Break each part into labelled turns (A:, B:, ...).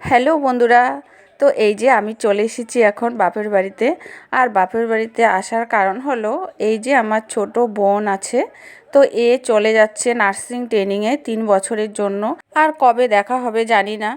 A: Hello বন্ধুরা, তো এই যে আমি চলে এসেছি এখন বাপের বাড়িতে। আর বাপের বাড়িতে আসার কারণ হলো, এই যে আমার ছোট বোন আছে, তো এ চলে যাচ্ছে নার্সিং ট্রেনিংয়ে তিন বছরের জন্য। আর কবে দেখা হবে জানি না।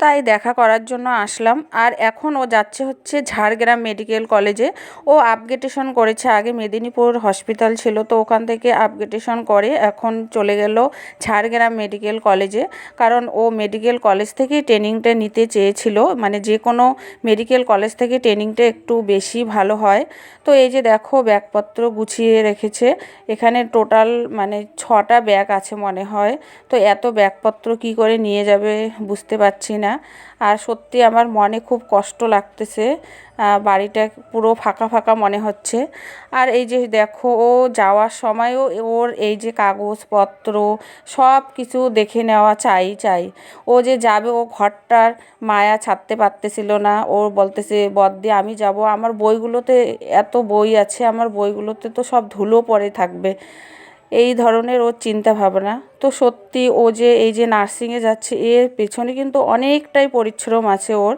A: তাই দেখা করার জন্য আসলাম। আর এখন ও যাচ্ছে হচ্ছে ঝাড়গ্রাম মেডিকেল কলেজে। ও আপগ্রেডেশন করেছে, আগে মেদিনীপুর হসপিটাল ছিল, তো ওখান থেকে আপগ্রেডেশন করে এখন চলে গেল ঝাড়গ্রাম মেডিকেল কলেজে। কারণ ও মেডিকেল কলেজ থেকেই ট্রেনিংটা নিতে চেয়েছিল মানে যে কোনো মেডিকেল কলেজ থেকে ট্রেনিংটা একটু বেশি ভালো হয়। তো এই যে দেখো, ব্যাগপত্র গুছিয়ে রেখেছে। এখানে টোটাল মানে ছটা ব্যাগ আছে মনে হয়। তো এত ব্যাগপত্র কি করে নিয়ে যাবে বুঝতে পারছি না। আর সত্যি আমার মনে খুব কষ্ট লাগতেছে। বাড়িটা পুরো ফাঁকা ফাঁকা মনে হচ্ছে। আর এই যে দেখো, ও যাওয়ার সময়ও ওর এই যে কাগজপত্র সব কিছু দেখে নেওয়া চাই চাই। ও যে যাবে, ও ঘরটার মায়া ছাড়তে পারতেছিল না। ও বলতেছে, বদ্দি, আমি যাব। আমার বইগুলোতে এত বই আছে, আমার বইগুলোতে তো সব ধুলো পড়ে থাকবে। এই ধরনের ওর চিন্তা ভাবনা তো সত্যি ও যে এই যে নার্সিংয়ে যাচ্ছে, এর পেছনে কিন্তু অনেকটাই পরিশ্রম আছে ওর।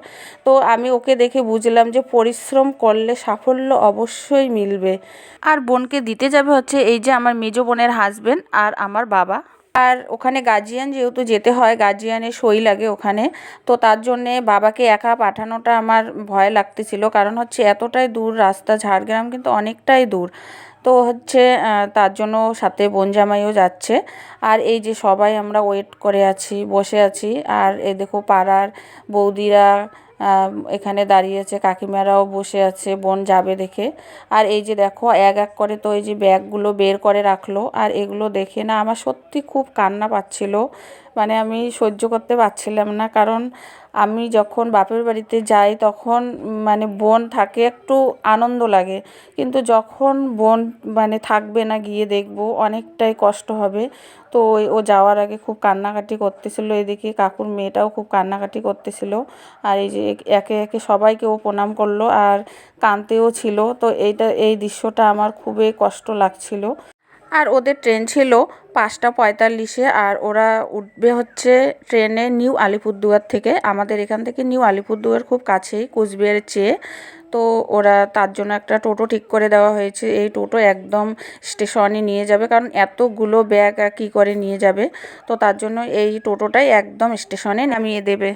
A: তো আমি ওকে দেখে বুঝলাম যে পরিশ্রম করলে সাফল্য অবশ্যই মিলবে। আর বোনকে দিতে যাবে হচ্ছে এই যে আমার মেজো বোনের হাজবেন্ড আর আমার বাবা। আর ওখানে গার্জিয়ান যেহেতু যেতে হয় গার্জিয়ানের সই লাগে ওখানে। তো তার জন্যে বাবাকে একা পাঠানোটা আমার ভয় লাগতেছিল। কারণ হচ্ছে এতটাই দূর রাস্তা, ঝাড়গ্রাম কিন্তু অনেকটাই দূর। তো হচ্ছে তার জন্য সাথে বোন জামাইও যাচ্ছে। আর এই যে সবাই আমরা ওয়েট করে আছি, বসে আছি। আর এ দেখো পাড়ার বৌদিরা এখানে দাঁড়িয়েছে কাকিমারাও বসে আছে, বোন যাবে দেখে। আর এই যে দেখো, এক এক করে তো এই যে ব্যাগগুলো বের করে রাখল, আর এগুলো দেখে না আমার সত্যি খুব কান্না পাচ্ছিল। মানে আমি সহ্য করতে পারছিলাম না, কারণ আমি যখন বাপের বাড়িতে যাই তখন মানে বোন থাকে একটু আনন্দ লাগে, কিন্তু যখন বোন মানে থাকবে না গিয়ে দেখব, অনেকটাই কষ্ট হবে। তো ও যাওয়ার আগে খুব কান্নাকাটি করতেছিল, এদিকে কাকুর মেয়েটাও খুব কান্নাকাটি করতেছিল। আর এই যে একে একে সবাইকে ও প্রণাম করল আর কাঁদতেও ছিল। তো এইটা, এই দৃশ্যটা আমার খুবই কষ্ট লাগছিল। আর ওদের ট্রেন ছিল পাঁচটা পঁয়তাল্লিশে আর ওরা উঠবে হচ্ছে ট্রেনে নিউ আলিপুরদুয়ার থেকে। আমাদের এখান থেকে নিউ আলিপুরদুয়ার খুব কাছেই, কোচবিহারের চেয়ে। তো ওরা তার জন্য একটা টোটো ঠিক করে দেওয়া হয়েছে। এই টোটো একদম স্টেশনে নিয়ে যাবে কারণ এতগুলো ব্যাগ কী করে নিয়ে যাবে। তো তার জন্য এই টোটোটাই একদম স্টেশনে নামিয়ে দেবে।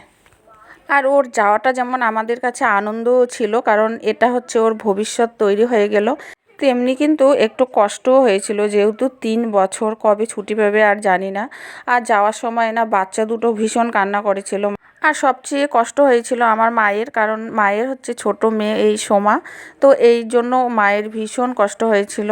A: আর ওর যাওয়াটা যেমন আমাদের কাছে আনন্দও ছিল, কারণ এটা হচ্ছে ওর ভবিষ্যৎ তৈরি হয়ে গেল। তেমনি কিন্তু একটু কষ্টও হয়েছিল, যেহেতু তিন বছর কবে ছুটি পাবে আর জানি না। আর যাওয়ার সময় না বাচ্চা দুটো ভীষণ কান্না করেছিল। আর সবচেয়ে কষ্ট হয়েছিল আমার মায়ের, কারণ মায়ের হচ্ছে ছোট মেয়ে এই সোমা। তো এই জন্য মায়ের ভীষণ কষ্ট হয়েছিল।